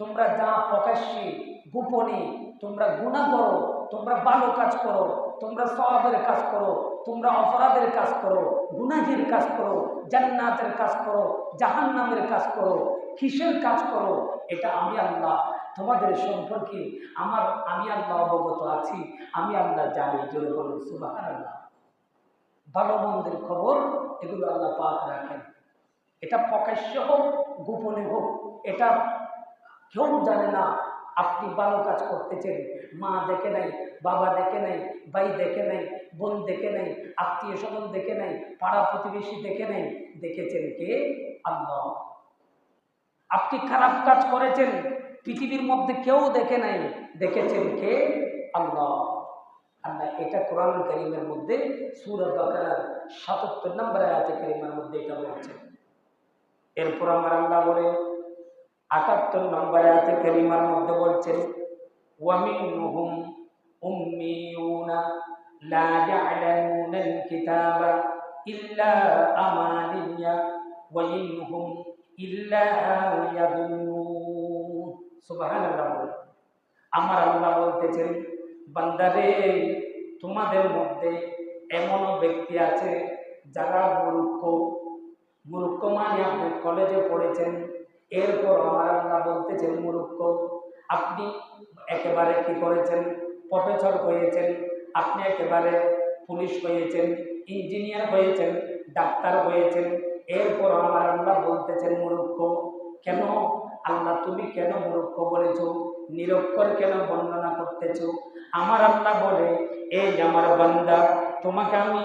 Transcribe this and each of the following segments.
তোমরা যা প্রকাশ্যে, গোপনে, তোমরা গুণা করো, তোমরা ভালো কাজ করো, তোমরা সবাবের কাজ করো, তোমরা অপরাধের কাজ করো, গুনাহের কাজ করো, জান্নাতের কাজ করো, জাহান্নামের কাজ করো, কিসের কাজ করো, এটা আমি আল্লাহ তোমাদের সম্পর্কে আমার, আমি আল্লাহ অবগত আছি, আমি আল্লাহ জানি, জোরে বলুন সুবাহ আল্লাহ ভালো মন্দের খবর, এগুলো আল্লাহ পাক রাখেন। এটা প্রকাশ্য হোক, গোপনে হোক, এটা কেউ জানে না আপনি ভালো কাজ করতেছেন। মা দেখে নাই, বাবা দেখে নাই, ভাই দেখে নাই, বোন দেখে নাই, আত্মীয় স্বজন দেখে নাই, পাড়া প্রতিবেশী দেখে নাই, দেখেছেন কে? আল্লাহ। আপনি খারাপ কাজ করেছেন, পৃথিবীর মধ্যে কেউ দেখে নাই, দেখেছেন কে? আল্লাহ। আল্লাহ, এটা কোরআন করিমের মধ্যে সুরত বাকারার সাতাত্তর নম্বর আয়াতে করিমের মধ্যে এটা বলছে। এরপর আমার আল্লাহ বলে আটাত্তর নম্বর আয়াতে করিমার মধ্যে বলছেন, ওয়ামিনহুম উম্মিয়ুনা লা ইয়ালামুনাল কিতাবা ইল্লা আমানিয়া ওয়া ইনহুম ইল্লা ইয়াদুন্নুন সুবহানাল্লাহ আমার আল্লাহ বলতেছেন, বান্দারে, তোমাদের মধ্যে এমন ব্যক্তি আছে যারা মূর্খ। মূর্খ মানে আপনি কলেজে পড়েছেন এরপর আমার আল্লাহ বলতেছেন মূর্খ আপনি একেবারে কি করেছেন? প্রফেসর হয়েছেন, আপনি একেবারে পুলিশ হয়েছেন, ইঞ্জিনিয়ার হয়েছেন, ডাক্তার হয়েছেন। এরপর আমার আল্লাহ বলতেছেন মূর্খ কেন? আল্লাহ, তুমি কেন মূর্খ বলেছ? নিরক্ষর কেন বর্ণনা করতেছো? আমার আল্লাহ বলে, এই আমার বান্দা, তোমাকে আমি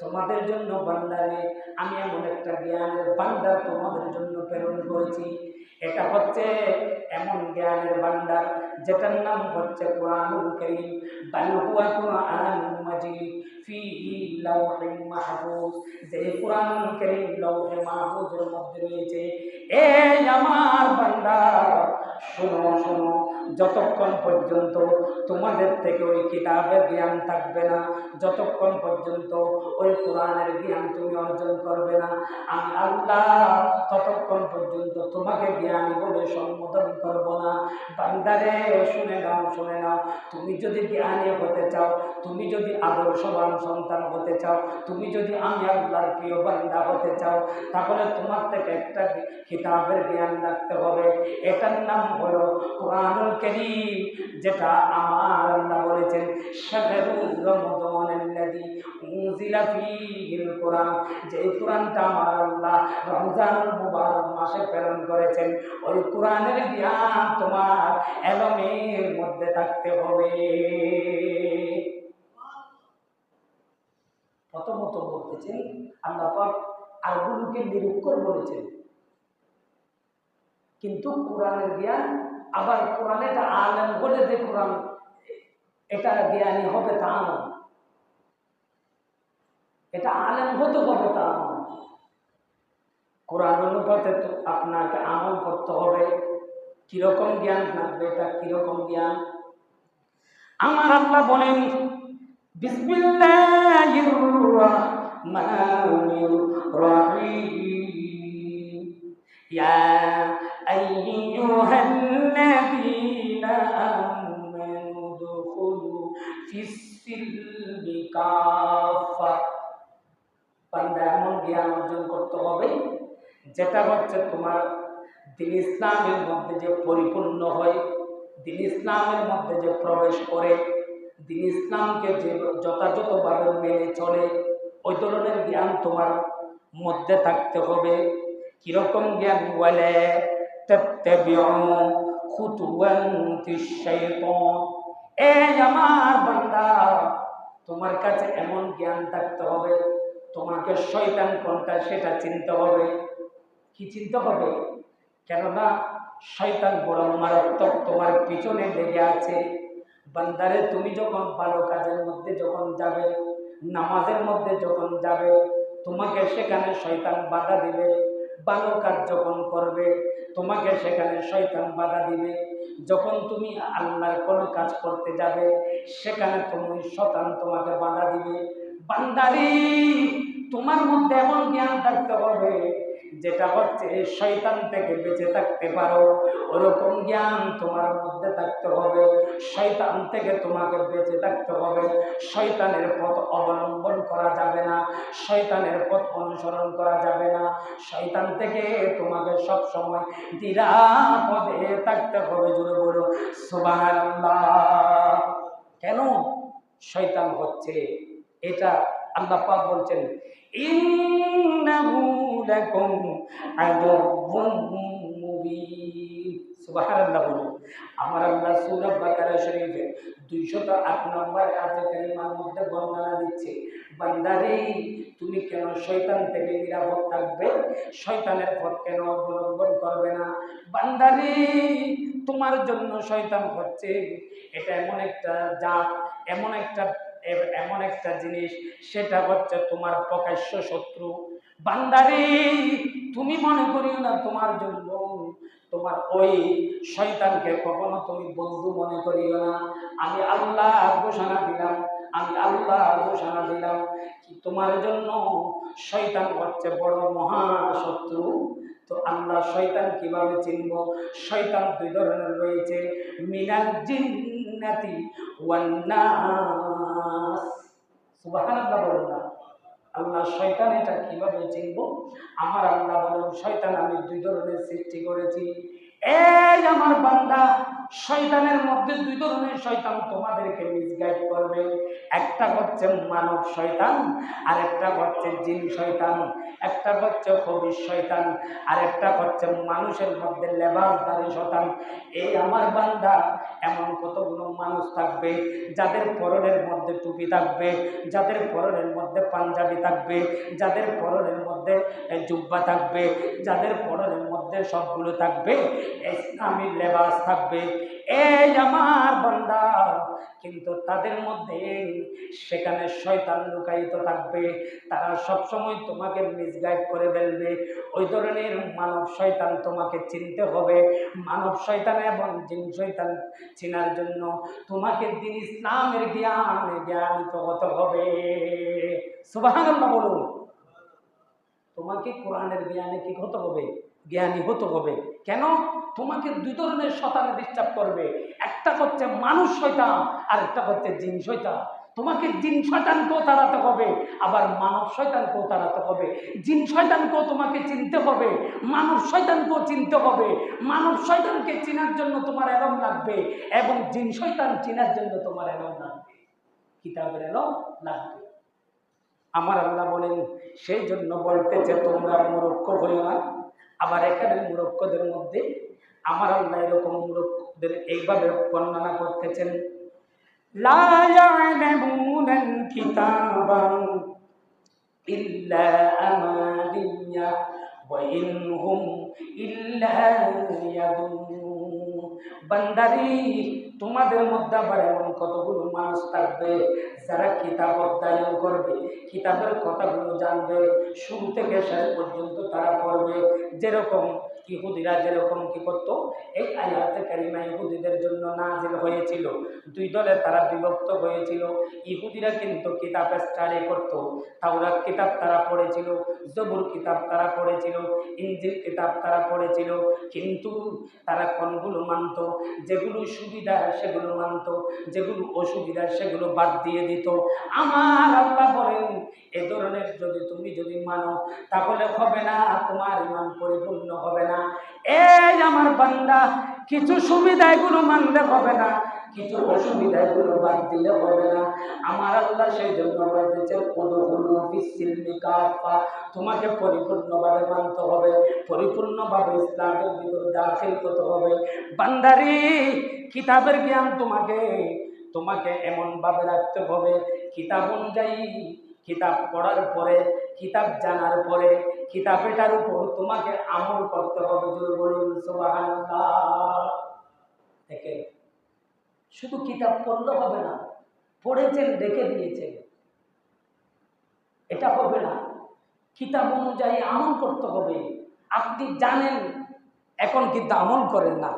তোমাদের জন্য বান্দারে, আমি এমন একটা জ্ঞানের বান্দার তোমাদের জন্য প্রেরণ করেছি। এটা হচ্ছে এমন জ্ঞানের বান্দার যেটার নাম হচ্ছে কোরআনুল করিম, বাল হুয়া কুরআনুম মাজিদ ফি লাওহিম মাহফুজ যে কোরআনুল করিম লৌহে মাহফুজের মধ্যে রয়েছে। এই আমার বান্দা, শোনো শোনো যতক্ষণ পর্যন্ত তোমাদের থেকে ওই কিতাবের জ্ঞান থাকবে না, যতক্ষণ পর্যন্ত ওই কোরআনের জ্ঞান তুমি অর্জন করবে না, আমি আল্লাহ ততক্ষণ পর্যন্ত তোমাকে জ্ঞানী বলে সম্বোধন করব না। বান্দারে শুনে নাও শুনে নাও। তুমি যদি জ্ঞানী হতে চাও, তুমি যদি আদর্শবান সন্তান হতে চাও, তুমি যদি আমি আল্লাহর প্রিয় বান্দা হতে চাও, তাহলে তোমার থেকে একটা কিতাবের জ্ঞান রাখতে হবে। এটার নাম হলো কোরআনুল করিম, যেটা আমার আল্লাহ বলেছেন শাহরুর রমদানাল্লাযী উনজিলা ফীহিল কোরআন যে কোরআনটা আমার আল্লাহ রমজানুল মুবারক মাসে প্রেরণ করেছেন, ওই কোরআনের জ্ঞান তোমার এলমের মধ্যে থাকতে হবে। প্রথমত বলতেছেন, আল্লাহ পাক আরগুলোকে নিরুক্ষর বলেছেন। কিন্তু কোরআনের জ্ঞান আবার কোরআন এটা আলেম বলে যে কোরআন, এটা জ্ঞানী হবে তা নয় এটা আলেম হতে হবে তা নয় কোরআন অনুপাতে আপনাকে আমল করতে হবে। কীরকম জ্ঞান থাকবে, এটা কীরকম জ্ঞান? আমার আল্লাহ বলেন, বিসমিল্লাহির রহমানির রহিম। আইয়ুহাল্লাযীনা আমানু দুখুলু ফিস-সিলমি কাফা বান্দা এমন জ্ঞান অর্জন করতে হবে যেটা হচ্ছে তোমার দিন ইসলামের মধ্যে যে পরিপূর্ণ হয়, দিন ইসলামের মধ্যে যে প্রবেশ করে, দিন ইসলামকে যে যথাযথভাবে মেনে চলে, ওই ধরনের জ্ঞান তোমার মধ্যে থাকতে হবে। কীরকম জ্ঞান? বলে এই আমার তোমার কাছে এমন জ্ঞান থাকতে হবে, তোমাকে শয়তান কোনটা সেটা চিনতে হবে। কি চিনতে হবে? কেননা শয়তান বড় মারাত্মক, তোমার পিছনে লেগে আছে। বান্দারে, তুমি যখন ভালো কাজের মধ্যে যখন যাবে, নামাজের মধ্যে যখন যাবে, তোমাকে সেখানে শয়তান বাধা দিবে। ভালো কাজ যখন করবে, তোমাকে সেখানে শয়তান বাধা দিবে। যখন তুমি আল্লাহর কোনো কাজ করতে যাবে, সেখানে তুমি শতান তোমাকে বাধা দিবে। বান্দারি, তোমার মধ্যে এমন জ্ঞান থাকতে হবে যেটা হচ্ছে শয়তান থেকে বেঁচে থাকতে পারো। ওরকম জ্ঞান তোমার মধ্যে থাকতে হবে। শয়তান থেকে তোমাকে বেঁচে থাকতে হবে। শয়তানের পথ অবলম্বন করা যাবে না। শয়তানের পথ অনুসরণ করা যাবে না। শয়তান থেকে তোমাকে সব সময় নিরাপদে থাকতে হবে জুড়ে বলো। সুবহানাল্লাহ। কেন শয়তান হচ্ছে? এটা আল্লাহ পাক বলছেন ইন্নাহু লাকুম আদুউম মুবিন। সুবহানাল্লাহ বলুন আমার আল্লাহ সূরা বাকারা শরীফে 208 নম্বর আয়াতে কারিমার মধ্যে বর্ণনা দিচ্ছে, বান্দারে, তুমি কেন শয়তান থেকে নিরাপদ থাকবে? শয়তানের পথ কেন অবলম্বন করবে না? বান্দারে, তোমার জন্য শয়তান হচ্ছে এটা এমন একটা জাত, এমন একটা এমন একটা জিনিস, সেটা হচ্ছে তোমার প্রকাশ্য শত্রু। বান্দারি, তুমি মনে করিও না তোমার জন্য, তোমার ওই শয়তানকে কখনো তুমি বন্ধু মনে করিও না। আমি আল্লাহ ঘোষণা দিলাম, আমি আল্লাহ ঘোষণা দিলাম কি তোমার জন্য শয়তান হচ্ছে বড় মহা শত্রু তো আল্লাহ শয়তান কীভাবে চিনব? শয়তান দুই ধরনের রয়েছে। মিনাল জিন্নাতি ওয়ান নাস সুবহানাল্লাহ বলেন না। আল্লাহ শয়তান এটা কীভাবে চিনব? আমার আল্লাহ বলেন, শয়তান, আমি দুই ধরনের সৃষ্টি করেছি। এই আমার বান্দা শয়তানের মধ্যে দুই ধরনের শয়তান তোমাদেরকে মিসগাইড করবে। একটা হচ্ছে মানব শয়তান আর একটা হচ্ছে জিন শয়তান, একটা হচ্ছে কবির শয়তান আর একটা হচ্ছে মানুষের মধ্যে লেবাসদারি শয়তান। এই আমার বান্দা এমন কতগুলো মানুষ থাকবে যাদের পরনের মধ্যে টুপি থাকবে, যাদের পরনের মধ্যে পাঞ্জাবি থাকবে, যাদের পরনের মধ্যে জুব্বা থাকবে, যাদের পরনের মধ্যে সবগুলো থাকবে। ইসলামী লেবাস থাকবে এই আমার বান্দা। কিন্তু তাদের মধ্যে সেখানে শয়তান লুকায়িত থাকবে। তারা সবসময় তোমাকে মিসগাইড করে ফেলবে। ওই ধরনের মানব শয়তান তোমাকে চিনতে হবে। মানব শয়তান এবং জিন শয়তান চেনার জন্য তোমাকে দিন ইসলামের জ্ঞানে জ্ঞানিত হতে হবে। সুবহানাল্লাহ বলুন। তোমাকে কোরআনের জ্ঞানে কি হতে হবে? জ্ঞানী হতে হবে। কেন? তোমাকে দুই ধরনের শতানে ডিস্টার্ব করবে। একটা হচ্ছে মানুষ শয়তান, আর একটা হচ্ছে জিন শয়তান। তোমাকে জিন শয়তানকেও তাড়াতে হবে, আবার মানব শয়তানকেও তাড়াতে হবে। জিন শয়তানকেও তোমাকে চিনতে হবে মানব শয়তানকেও চিনতে হবে। মানব শয়তানকে চেনার জন্য তোমার এলম লাগবে, এবং জিন শয়তান চেনার জন্য তোমার এলম লাগবে। কিতাবের এলম লাগবে। আমার আল্লাহ বলেন, সেই জন্য বলতেছে, তোমরা মূর্খ হইও না। আবার এখানে মূর্খদের মধ্যে আমার আল্লাহ এরকম মূর্খদের এইভাবে বর্ণনা করতেছেন। বান্দারি তোমাদের মধ্যে আবার এমন কতগুলো মানুষ থাকবে যারা কিতাব অধ্যয়ন করবে, কিতাবের কথাগুলো জানবে, শুরু থেকে শেষ পর্যন্ত তারা পড়বে। যেরকম ইহুদিরা যেরকম কি করতো, এই আয়াতে কারিমা ইহুদিদের জন্য নাজিল হয়েছিল। দুই দলে তারা বিভক্ত হয়েছিল। ইহুদিরা কিন্তু কিতাব স্টাডি করত। তাওরাত কিতাব তারা পড়েছিল, জবুর কিতাব তারা পড়েছিল ইঞ্জিল কিতাব তারা পড়েছিল। কিন্তু তারা কোনগুলো মানত? যেগুলো সুবিধা সেগুলো মানত, যেগুলো অসুবিধা সেগুলো বাদ দিয়ে দিত। আমার আল্লাহ বলেন, এ ধরনের যদি তুমি যদি মানো, তাহলে হবে না, তোমার ইমান পরিপূর্ণ হবে না। এই আমার বান্দা, কিছু সুবিধা এগুলো মানলে হবে না। কিছু অসুবিধাগুলো বাদ দিলে হবে না। আমার আল্লাহ সেই জন্য বলতেছেন কদগুলো বিসিলমি কাফা তোমাকে পরিপূর্ণভাবে মানতে হবে, পরিপূর্ণভাবে ইসলামের ভিতরে দাখিল করতে হবে। বান্দারি, কিতাবের জ্ঞান তোমাকে তোমাকে এমনভাবে রাখতে হবে। কিতাব অনুযায়ী কিতাব পড়ার পরে, কিতাব জানার পরে, কিতাব এটার উপর তোমাকে আমল করতে হবে। বলুন, সুবহানাল্লাহ। শুধু কিতাব পড়লে হবে না, পড়েছেন রেখে দিয়েছেন। এটা হবে না। কিতাব অনুযায়ী আমল করতে হবে। আপনি জানেন, এখন কিন্তু আমল করেন না।